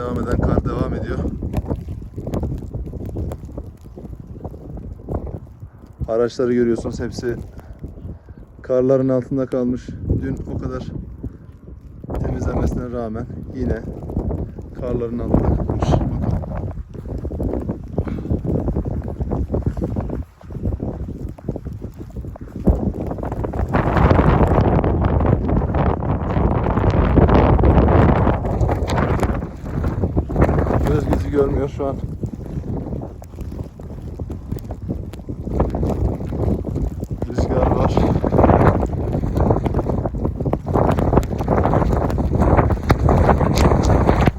devam eden kar devam ediyor. Araçları görüyorsunuz hepsi karların altında kalmış. Dün o kadar temizlenmesine rağmen yine karların altında kalmış. Bakın. Görmüyor şu an.